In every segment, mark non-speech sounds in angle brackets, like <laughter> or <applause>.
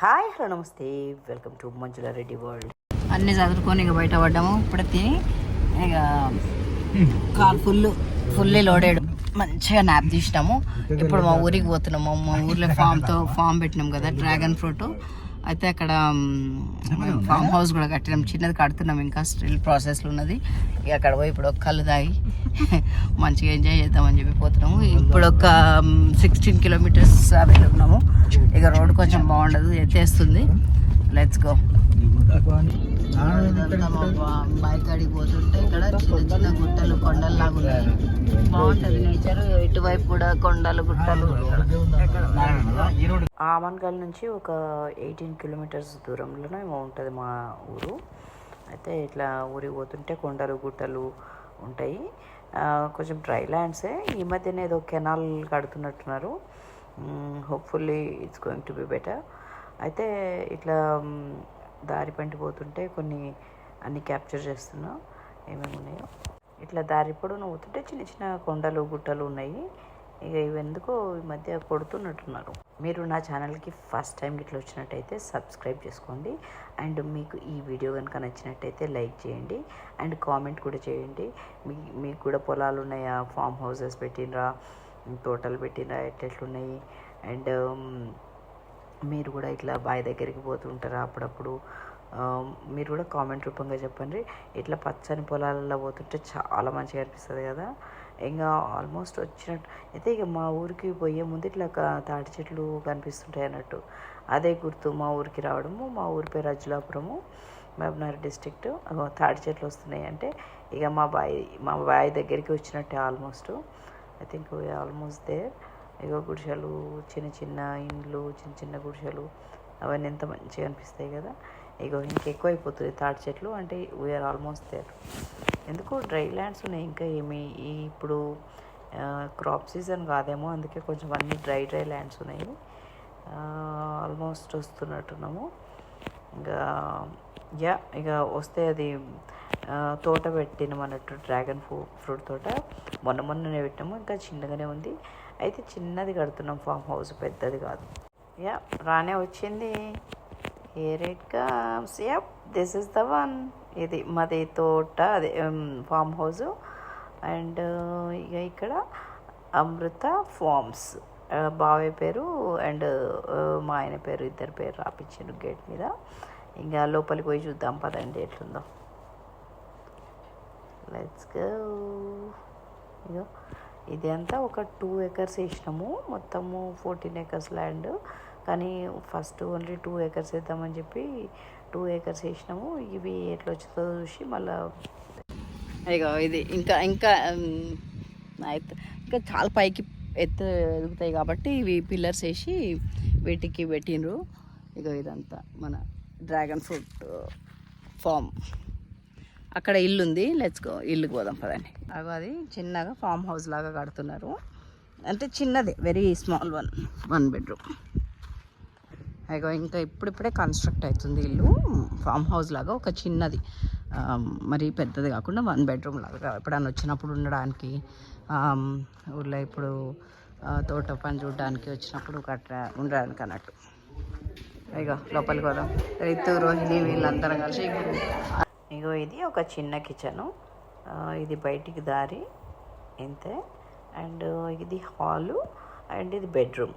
Hi hello namaste. Welcome to Manjula Reddy world అన్నీ చదువుకొని ఇక బయట పడ్డాము. ఇప్పుడు తిని ఇక కాల్ ఫుల్ ఫుల్లీ లోడెడ్ మంచిగా నాప్ తీసినాము. ఇప్పుడు మా ఊరికి పోతున్నాము. మా ఊర్లో ఫామ్తో ఫామ్ పెట్టినాం కదా డ్రాగన్ ఫ్రూట్. అయితే అక్కడ ఫామ్ హౌస్ కూడా కట్టినాం. చిన్నది కడుతున్నాం ఇంకా. స్టిల్ ప్రాసెస్లో ఉన్నది. ఇక అక్కడ పోయి ఇప్పుడు ఒక కళ్ళు తాగి <laughs> మంచిగా ఎంజాయ్ చేద్దామని చెప్పి పోతున్నాము. ఇప్పుడు ఒక సిక్స్టీన్ కిలోమీటర్స్ వెళ్తున్నాము ఇక రోడ్ కొంచెం బాగుండదు ఎత్తేస్తుంది. లెట్స్ గో బైక్ అడిగి పోతుంటే ఇక్కడ చిన్న చిన్న గుట్టలు కొండలు లాగా ఉన్నాయి. బాగుంటది నేచర్. ఇటువైపు కూడా కొండలు గుట్టలు. ఆమన్గల్ నుంచి ఒక ఎయిటీన్ కిలోమీటర్స్ దూరంలోనే ఉంటుంది మా ఊరు. అయితే ఇట్లా ఊరికి పోతుంటే కొండలు గుట్టలు ఉంటాయి. కొంచెం డ్రై ల్యాండ్సే. ఈ మధ్యన ఏదో canal కడుతున్నట్టున్నారు. Hopefully it's going to be better. అయితే ఇట్లా దారి పంటి పోతుంటే కొన్ని అన్ని క్యాప్చర్ చేస్తున్నా. ఏమేమి ఉన్నాయో. ఇట్లా దారి పొడవున పోతుంటే చిన్న చిన్న కొండలు గుట్టలు ఉన్నాయి. ఇక ఇవెందుకో ఈ మధ్య కొడుతున్నట్టున్నారు. మీరు నా ఛానల్కి ఫస్ట్ టైం ఇట్లా వచ్చినట్టయితే సబ్స్క్రైబ్ చేసుకోండి. అండ్ మీకు ఈ వీడియో కనుక నచ్చినట్టయితే లైక్ చేయండి. అండ్ కామెంట్ కూడా చేయండి. మీ మీకు కూడా పొలాలు ఉన్నాయా? ఫామ్ హౌసెస్ పెట్టినరా తోటలు పెట్టినరా ఎట్లెట్లున్నాయి? అండ్ మీరు కూడా ఇట్లా బావి దగ్గరికి పోతుంటారా అప్పుడప్పుడు? మీరు కూడా కామెంట్ రూపంగా చెప్పండి. ఇట్లా పచ్చని పొలాలలో పోతుంటే చాలా మంచిగా అనిపిస్తుంది కదా? ఇంకా ఆల్మోస్ట్ వచ్చినట్టు అయితే ఇక మా ఊరికి పోయే ముందు ఇట్లా తాటి చెట్లు కనిపిస్తుంటాయి అన్నట్టు. అదే గుర్తు మా ఊరికి రావడము మా ఊరి పేరు అజ్లాపురము మహబూబ్నగర్ డిస్ట్రిక్ట్. తాటి చెట్లు వస్తున్నాయి అంటే ఇక మా బావి మా బావి దగ్గరికి వచ్చినట్టే almost. I think almost there ఇగో గుడిసెలు చిన్న చిన్న ఇండ్లు చిన్న చిన్న గుడిసెలు అవన్నీ ఎంత మంచిగా అనిపిస్తాయి కదా. ఇగో ఇంకెక్కువ అయిపోతుంది తాటి చెట్లు అంటే వీఆర్ ఆల్మోస్ట్ దేర్ ఎందుకు డ్రై ల్యాండ్స్ ఉన్నాయి ఇంకా ఏమి ఇప్పుడు క్రాప్ సీజన్ కాదేమో అందుకే కొంచెం అన్ని డ్రై డ్రై ల్యాండ్స్ ఉన్నాయి. ఆల్మోస్ట్ వస్తున్నట్టున్నాము. ఇంకా యా ఇక వస్తే అది తోట పెట్టినాం అన్నట్టు డ్రాగన్ ఫ్రూ ఫ్రూట్ తోట. మొన్న మొన్ననే పెట్టాము ఇంకా చిన్నగానే ఉంది. అయితే చిన్నది కడుతున్నాం ఫామ్ హౌస్ పెద్దది కాదు. యా రానే వచ్చింది. Here it comes yeah this is the one ఇది మాది తోట అదే ఫామ్ హౌస్ అండ్ ఇక ఇక్కడ అమృత ఫార్మ్స్ బావయ్య పేరు అండ్ uh, మా ఆయన పేరు ఇద్దరు పేరు రాపించారు గేట్ మీద. ఇంకా లోపలికి పోయి చూద్దాం పదండి ఎట్లుందో. లెట్స్ గో ఇగో అంతా ఒక టూ ఎకర్స్ వేసినాము. మొత్తము ఫోర్టీన్ ఎకర్స్ ల్యాండ్. కానీ ఫస్ట్ ఓన్లీ టూ ఎకర్స్ వేద్దామని చెప్పి టూ ఎకర్స్ వేసినాము. ఇవి ఎట్లా వచ్చిందో చూసి మళ్ళీ ఇగో ఇది ఇంకా ఇంకా ఇంకా చాలా పైకి ఎత్తు ఎదుగుతాయి కాబట్టి ఇవి పిల్లర్స్ వేసి వీటికి పెట్టిండ్రు. ఇగో ఇదంతా మన డ్రాగన్ ఫ్రూట్ ఫామ్. అక్కడ ఇల్లు ఉంది లెట్స్ గో ఇల్లుకి పోదాం పదండి. అగో అది చిన్నగా ఫామ్ హౌస్ లాగా కడుతున్నారు. అంటే చిన్నది very small one one bedroom అగో ఇంకా ఇప్పుడిప్పుడే కన్స్ట్రక్ట్ అవుతుంది ఇల్లు. ఫామ్ హౌస్ లాగా ఒక చిన్నది. Um, మరి పెద్దది కాకుండా వన్ బెడ్రూమ్ లాగా ఎప్పుడైనా వచ్చినప్పుడు ఉండడానికి um, ఊళ్ళో ఇప్పుడు uh, తోట పని చూడడానికి వచ్చినప్పుడు కట్ట ఉండడానికి అన్నట్టు. ఇగో లోపలికి పోదాం. రైతు రోహిణి వీళ్ళందరం కలిసి ఇగో ఇది ఒక చిన్న కిచెను. ఇది బయటికి దారి ఇంతే. అండ్ ఇది హాలు అండ్ ఇది బెడ్రూమ్.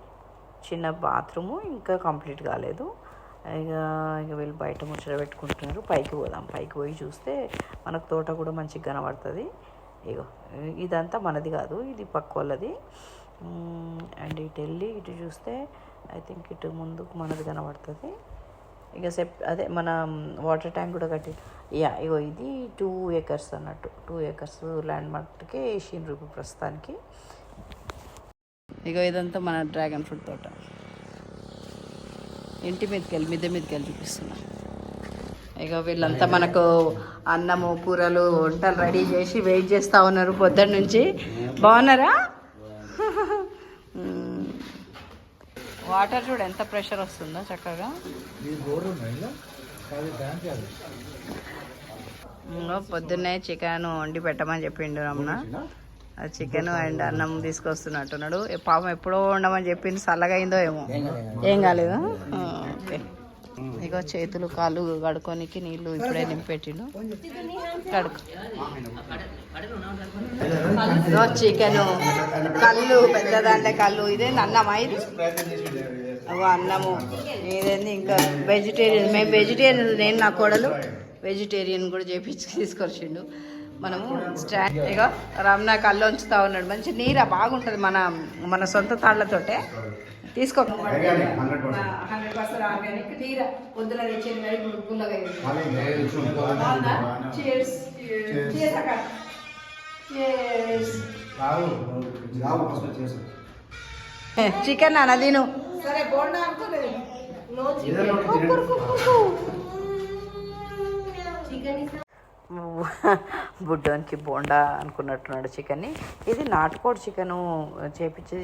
చిన్న బాత్రూము ఇంకా కంప్లీట్ కాలేదు. ఇక ఇక వీళ్ళు బయట ముచ్చట పెట్టుకుంటున్నారు. పైకి పోదాం. పైకి పోయి చూస్తే మనకు తోట కూడా మంచిగా కనబడుతుంది. ఇగో ఇదంతా మనది కాదు. ఇది పక్క వాళ్ళది. అండ్ ఇటు వెళ్ళి ఇటు చూస్తే ఐ థింక్ ఇటు ముందుకు మనది కనబడుతుంది. ఇక సెప్ అదే మన వాటర్ ట్యాంక్ కూడా కట్టి యా ఇగో ఇది టూ ఏకర్స్ అన్నట్టు. టూ ఏకర్స్ ల్యాండ్ మట్టుకే వేసిండ్రు ప్రస్తుతానికి. ఇగో ఇదంతా మన డ్రాగన్ ఫ్రూట్ తోట. ఇంటి మీదకి వెళ్ళి మిద్దె మీదకి వెళ్ళి చూపిస్తున్నా. ఇక వీళ్ళంతా మనకు అన్నము కూరలు వంటలు రెడీ చేసి వెయిట్ చేస్తూ ఉన్నారు పొద్దున్న నుంచి. బాగున్నారా. వాటర్ చూడు ఎంత ప్రెషర్ వస్తుందో చక్కగా. పొద్దున్నే చికెన్ వండి పెట్టమని చెప్పిండు రమణ. ఆ చికెన్ అండ్ అన్నం తీసుకొస్తున్నట్టున్నాడు. పాపం ఎప్పుడో ఉండమని చెప్పింది చల్లగా అయిందో ఏమో. ఏం కాలేదు? ఇగో చేతులు కాళ్ళు కడుక్కోనికి నీళ్ళు ఇప్పుడే నింపెట్టిండు. కడుకు ఇగో చికెన్. కళ్ళు పెద్ద దాంట్లో కళ్ళు. ఇదే అన్నమా ఇది? అగో అన్నము. ఇదేంది ఇంకా వెజిటేరియన్ మేము వెజిటేరియన్ నేను నా కోడలు వెజిటేరియన్ కూడా చేపించి తీసుకొచ్చిండు. మనము స్టాండ్ ఇగో రమణ కళ్ళు ఉంచుతా ఉన్నాడు. మంచి నీర బాగుంటుంది మన మన సొంత తాళ్ళతోటే. తీసుకో హండ్రెడ్ పర్సెంట్ ఆర్గానిక్ నీర పొద్దున తెచ్చేది మరి ఇప్పుడు గుల్లగా Cheers. Cheers. అక్క. Cheers. చికెన్ అన్న తిను. <laughs> బుడ్డోనికి బోండా అనుకున్నట్టున్నాడు చికెన్ని. ఇది నాటుకోడి చికెను చేపించి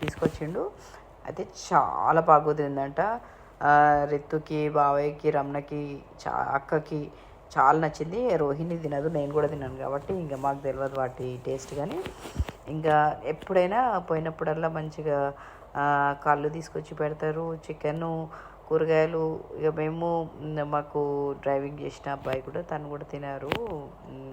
తీసుకొచ్చిండు. అయితే చాలా బాగా కుదిరిందంట. రిత్తుకి బావయ్యకి రమణకి చా అక్కకి చాలా నచ్చింది. రోహిణి తినదు నేను కూడా తిన్నాను కాబట్టి ఇంకా మాకు తెలియదు వాటి టేస్ట్ కానీ. ఇంకా ఎప్పుడైనా పోయినప్పుడల్లా మంచిగా కాళ్ళు కళ్ళు తీసుకొచ్చి పెడతారు చికెను కూరగాయలు ఇక మేము మాకు డ్రైవింగ్ చేసిన అబ్బాయి కూడా తను కూడా తినారు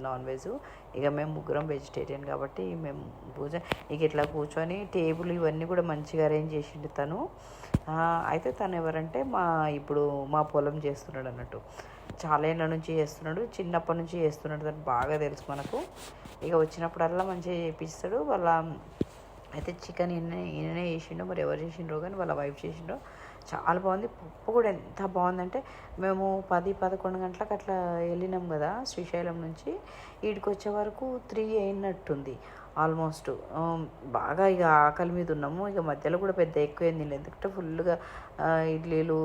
నాన్ వెజ్. ఇక మేము ముగ్గురం వెజిటేరియన్ కాబట్టి మేము పూజ ఇక ఇట్లా కూర్చొని టేబుల్ ఇవన్నీ కూడా మంచిగా అరేంజ్ చేసిండు తను. అయితే తను ఎవరంటే మా ఇప్పుడు మా పొలం చేస్తున్నాడు అన్నట్టు. చాలా ఏళ్ళ నుంచి చేస్తున్నాడు చిన్నప్పటి నుంచి చేస్తున్నాడు తను బాగా తెలుసు మనకు. ఇక వచ్చినప్పుడల్లా మంచిగా చేపిస్తాడు వాళ్ళ అయితే చికెన్ ఈయన ఈయననే చేసిండో మరి ఎవరు చేసిండ్రో కానీ వాళ్ళ వైఫ్ చేసిండో చాలా బాగుంది. పప్పు కూడా ఎంత బాగుందంటే మేము పది పదకొండు గంటలకు అట్లా వెళ్ళినాం కదా శ్రీశైలం నుంచి. వీడికి వచ్చే వరకు త్రీ అయినట్టుంది ఆల్మోస్ట్ బాగా ఇక ఆకలి మీద ఉన్నాము. ఇక మధ్యలో కూడా పెద్ద ఎక్కువ ఏం తినలేదు. ఎందుకంటే ఫుల్గా ఇడ్లీలు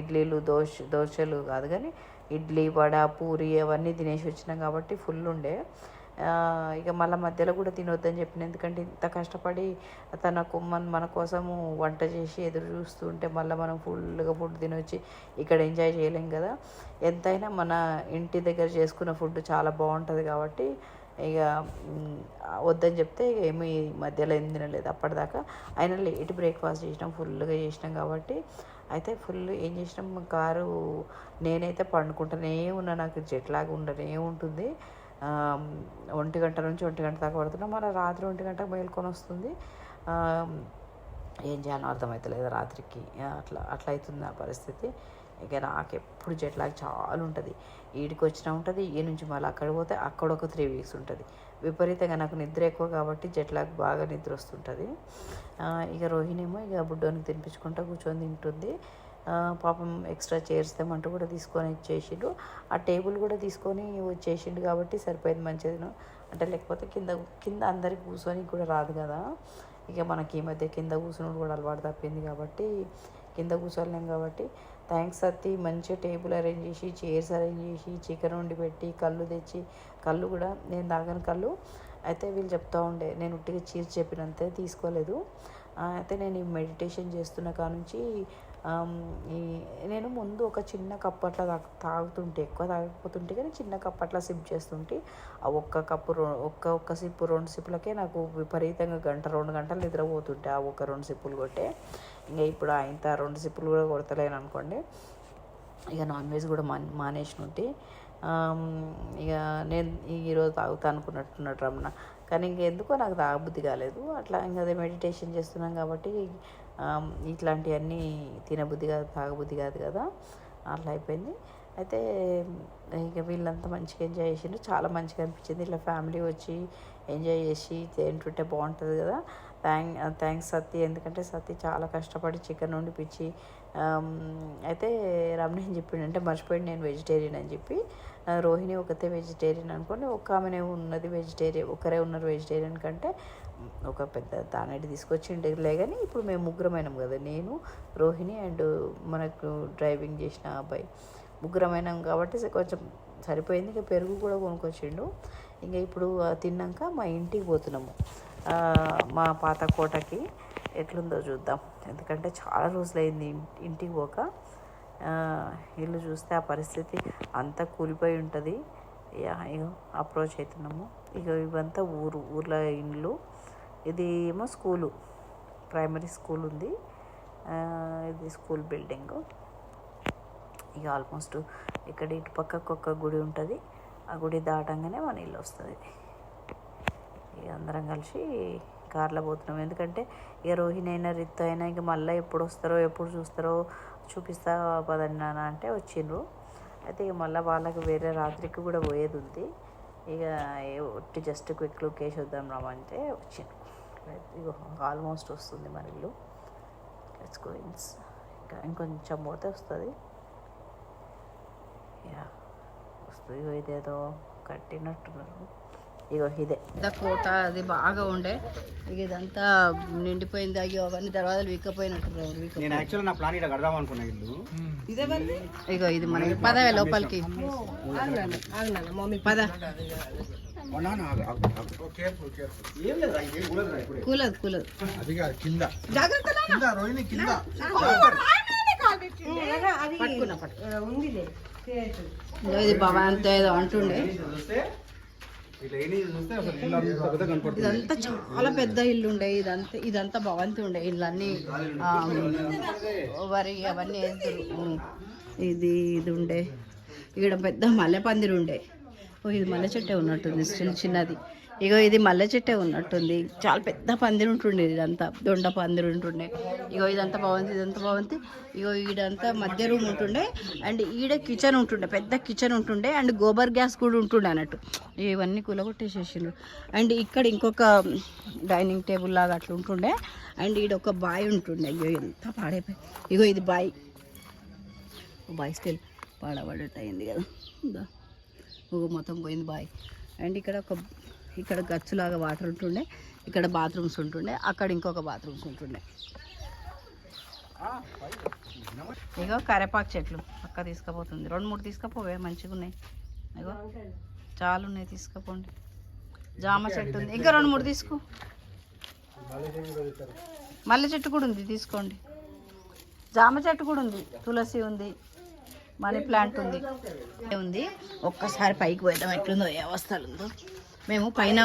ఇడ్లీలు దోశ దోశలు కాదు కానీ ఇడ్లీ వడ పూరి అవన్నీ తినేసి వచ్చినాం కాబట్టి ఫుల్ ఉండే. ఇక మళ్ళీ మధ్యలో కూడా తినొద్దని చెప్పిన. ఎందుకంటే ఇంత కష్టపడి తనకు మన మన కోసము వంట చేసి ఎదురు చూస్తుంటే మళ్ళీ మనం ఫుల్గా ఫుడ్ తినొచ్చి ఇక్కడ ఎంజాయ్ చేయలేం కదా. ఎంతైనా మన ఇంటి దగ్గర చేసుకున్న ఫుడ్ చాలా బాగుంటుంది కాబట్టి ఇక వద్దని చెప్తే ఇక ఏమీ మధ్యలో ఏం తినలేదు. అప్పటిదాకా అయినా లేట్ బ్రేక్ఫాస్ట్ చేసినాం ఫుల్గా చేసినాం కాబట్టి అయితే ఫుల్ ఏం చేసినాం కారు నేనైతే పండుకుంటూనే ఉన్నా. నాకు జెట్లాగా ఉండనే ఉంటుంది. ఒంటి గంట నుంచి ఒంటి గంట దాకా పడుతున్నాం మన రాత్రి ఒంటి గంటకు మేల్కొని వస్తుంది. ఏం చేయాలో అర్థమవుతలేదు రాత్రికి. అట్లా అట్లా అవుతుంది నా పరిస్థితి. ఇక నాకు ఎప్పుడు జెట్లాగ్ చాలా ఉంటుంది. ఈడికి వచ్చినా ఉంటుంది ఈ నుంచి మళ్ళీ అక్కడ పోతే అక్కడ ఒక త్రీ వీక్స్ ఉంటుంది. విపరీతంగా నాకు నిద్ర ఎక్కువ కాబట్టి జెట్లాగ్ బాగా నిద్ర వస్తుంటుంది. ఇక రోహిణి ఏమో ఇక బుడ్డోనికి తినిపించుకుంటా కూర్చొని తింటుంది. పాపం ఎక్స్ట్రా చైర్స్ తెమ్మంటూ కూడా తీసుకొని ఇచ్చేసిండు ఆ టేబుల్ కూడా తీసుకొని వచ్చేసిండు కాబట్టి సరిపోయింది మంచిది. అంటే లేకపోతే కింద కింద అందరికి కూర్చొని కూడా రాదు కదా. ఇక మనకి ఈ మధ్య కింద కూర్చుని కూడా అలవాటు తప్పింది కాబట్టి కింద కూర్చోలేం కాబట్టి. థ్యాంక్స్ అత్తి మంచిగా టేబుల్ అరేంజ్ చేసి చైర్స్ అరేంజ్ చేసి చికెన్ వండి పెట్టి కళ్ళు తెచ్చి కళ్ళు కూడా నేను తాగని కళ్ళు. అయితే వీళ్ళు చెప్తా ఉండే నేను ఉట్టిగా చీర్చి చెప్పినంతే తీసుకోలేదు. అయితే నేను ఈ మెడిటేషన్ చేస్తున్న కాడ నుంచి నేను ముందు ఒక చిన్న కప్ అట్లా తాగు తాగుతుంటే ఎక్కువ తాగకపోతుంటే కానీ చిన్న కప్ అట్లా సిప్ చేస్తుంటే ఆ ఒక్క కప్పు ఒక్క ఒక్క సిప్పు రెండు సిప్పులకే నాకు విపరీతంగా గంట రెండు గంటలు నిద్రపోతుంటే ఆ ఒక్క రెండు సిప్పులు కొట్టే. ఇంకా ఇప్పుడు ఆ ఇంత రెండు సిప్పులు కూడా కొడతలేను అనుకోండి. ఇక నాన్ వెజ్ కూడా మా మానేసిన ఇక నేను ఈరోజు తాగుతా అనుకున్నట్టున్నాడు రమణ. కానీ ఇంకెందుకో నాకు తాగబుద్ధి కాలేదు. అట్లా ఇంకా అదే మెడిటేషన్ చేస్తున్నాం కాబట్టి ఇట్లాంటివన్నీ తినబుద్ధి కాదు తాగబుద్ధి కాదు కదా. అట్లా అయిపోయింది. అయితే ఇక వీళ్ళంతా మంచిగా ఎంజాయ్ చేసిండ్రు. చాలా మంచిగా అనిపించింది. ఇట్లా ఫ్యామిలీ వచ్చి ఎంజాయ్ చేసి తింటుంటే బాగుంటుంది కదా. థ్యాంక్ థ్యాంక్స్ సత్తి ఎందుకంటే సత్తి చాలా కష్టపడి చికెన్ వండిపించి అయితే రమణ ఏం చెప్పిండంటే మర్చిపోయింది నేను వెజిటేరియన్ అని చెప్పి రోహిణి ఒకతే వెజిటేరియన్ అనుకోండి ఒక ఆమెనే ఉన్నది వెజిటేరియన్ ఒకరే ఉన్నారు వెజిటేరియన్ కంటే ఒక పెద్ద తానేటి తీసుకొచ్చి లే కానీ ఇప్పుడు మేము ముగ్గురమైనాం కదా. నేను రోహిణి అండ్ మనకు డ్రైవింగ్ చేసిన అబ్బాయి. ముగ్గురమైనాం కాబట్టి కొంచెం సరిపోయింది. ఇంకా పెరుగు కూడా కొనుక్కొచ్చిండు. ఇంకా ఇప్పుడు తిన్నాక మా ఇంటికి పోతున్నాము. మా పాత కోటకి ఎట్లుందో చూద్దాం. ఎందుకంటే చాలా రోజులైంది ఇంటికి పోక. ఇల్లు చూస్తే ఆ పరిస్థితి అంతా కూలిపోయి ఉంటుంది. ఇగో అప్రోచ్ అవుతున్నాము ఇక ఇవంతా ఊరు ఊర్లో ఇండ్లు. ఇది ఏమో స్కూలు ప్రైమరీ స్కూల్ ఉంది. ఇది స్కూల్ బిల్డింగ్ ఇక ఆల్మోస్ట్ ఇక్కడ ఇటు పక్కకు ఒక గుడి ఉంటుంది. ఆ గుడి దాటంగానే మన ఇల్లు వస్తుంది. ఇక అందరం కలిసి కార్లో పోతున్నాం. ఎందుకంటే ఇక రోహిణి అయినా రిత్ అయినా ఇంక మళ్ళీ ఎప్పుడు వస్తారో ఎప్పుడు చూస్తారో చూపిస్తా పదండి నాన్న అంటే వచ్చిండ్రు. అయితే ఇక మళ్ళీ వాళ్ళకి వేరే రాత్రికి కూడా పోయేది ఉంది. ఇక ఒట్టి జస్ట్ క్విక్ లుక్ వేసి వద్దాం రామంటే వచ్చాను ఇగో ఆల్మోస్ట్ వస్తుంది మన ఇల్లు. లెట్స్ గోయిన్స్ ఇంకా ఇంకొంచెం పోతే వస్తుంది. యా వస్తుంది ఇగో ఇదేదో కట్టినట్టున్నారు. ఇగో ఇదే. కోట అది బాగా ఉండే. ఇక ఇదంతా నిండిపోయింది. అయ్యో అవన్నీ దర్వాజాలు వీక్కపోయినట్టు వీక్ నేను యాక్చువల్ నా ప్లాన్ ఇక్కడ కడదాం అనుకున్నా ఇల్లు. ఇగో ఇది మనకి పదవే లోపలికి. పద. కూలదు కూలదు. అది కాదు కింద. జాగ్రత్త కింద రోహిణి కింద. పట్టుకున్నా పట్టుకున్నా. ఇగో ఇది భవంతో ఏదో అంటుండే. ఇదంతా చాలా పెద్ద ఇల్లు ఉండే ఇదంతా ఇదంతా భవంతి ఉండే ఇళ్ళన్నీ. ఆ, వరి అవన్నీ వేస్తారు ఇది ఇది ఉండే. ఇక్కడ పెద్ద మల్లె పందిరి ఉండే. ఓ ఇది మల్లె చెట్టే ఉన్నట్టుంది చిన్న చిన్నది. ఇగో ఇది మల్లె చెట్టే ఉన్నట్టుంది. చాలా పెద్ద పందిరి ఉంటుండే ఇదంతా. దొండ పందిరి ఉంటుండే. ఇగో ఇదంతా భవంతి ఇదంతా భవంతి ఇగో ఈడంతా మధ్య రూమ్ ఉంటుండే. అండ్ ఈడ కిచెన్ ఉంటుండే పెద్ద కిచెన్ ఉంటుండే. అండ్ గోబర్ గ్యాస్ కూడా ఉంటుండే అన్నట్టు. ఇవన్నీ కూలగొట్టేసేసిండ్రు. అండ్ ఇక్కడ ఇంకొక డైనింగ్ టేబుల్ లాగా అట్లా ఉంటుండే. అండ్ ఈడ ఒక బాయ్ ఉంటుండే. అయ్యో ఎంత పాడైపోయి. ఇగో ఇది బాయ్. బాయ్ స్టిల్ పాడబడేట అయింది కదా. ఇదా. మొత్తం పోయింది బాయ్. అండ్ ఇక్కడ ఒక ఇక్కడ గచ్చులాగా వాటర్ ఉంటుండే ఇక్కడ బాత్రూమ్స్ ఉంటుండే అక్కడ ఇంకొక బాత్రూమ్స్ ఉంటుండే. ఇగో కరేపాకు చెట్లు అక్క తీసుకుపోతుంది. రెండు మూడు తీసుకుపోవే మంచిగా ఉన్నాయి. ఇగో చాలా ఉన్నాయి తీసుకుపోండి. జామ చెట్టు ఉంది. ఇంకా రెండు మూడు తీసుకో. మల్లె చెట్టు కూడా ఉంది తీసుకోండి. జామ చెట్టు కూడా ఉంది తులసి ఉంది మనీ ప్లాంట్ ఉంది. ఉంది. ఒక్కసారి పైకి పోయిద్దాం ఎట్లుందో ఏ అవస్థలు ఉందో మేము పైన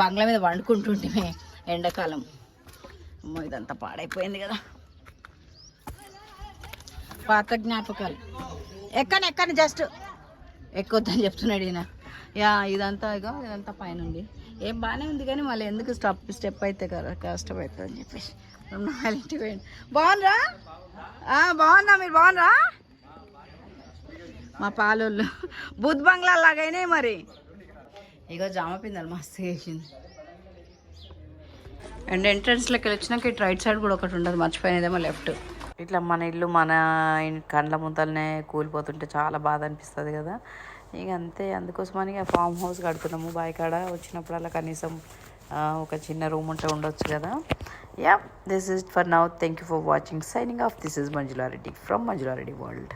బంగ్లా మీద వండుకుంటుంటే ఎండాకాలం. అమ్మో ఇదంతా పాడైపోయింది కదా. పాత జ్ఞాపకాలు. ఎక్కని ఎక్కని జస్ట్ ఎక్కొద్దని చెప్తున్నాడు ఈయన. యా ఇదంతా ఇక ఇదంతా పైన ఉంది ఏం బాగానే ఉంది కానీ మళ్ళీ ఎందుకు స్టెప్ స్టెప్ అయితే కదా కష్టం అవుతుంది అని చెప్పేసి. రెండు పోయింది బాగుండ్రా బాగున్నా మీరు? బాగుండ్రా మా పాలోళ్ళు. బుద్ బంగ్లా లాగైనాయి మరి. ఇగో జామ పిందలు మస్తు వేసింది అండ్ ఎంట్రన్స్లోకి వచ్చినాక ఇటు రైట్ సైడ్ కూడా ఒకటి ఉండదు మర్చిపోయినదేమో లెఫ్ట్ ఇట్లా మన ఇల్లు మన కండ్ల ముంతలనే కూలిపోతుంటే చాలా బాధ అనిపిస్తుంది కదా. ఇక అంతే అందుకోసమని ఫామ్ హౌస్ కడుతున్నాము. బాయికాడ వచ్చినప్పుడల్లా కనీసం ఒక చిన్న రూమ్ ఉంటే ఉండొచ్చు కదా. Yeah this is for now thank you for watching signing off this is Manjula Reddy from Manjula Reddy world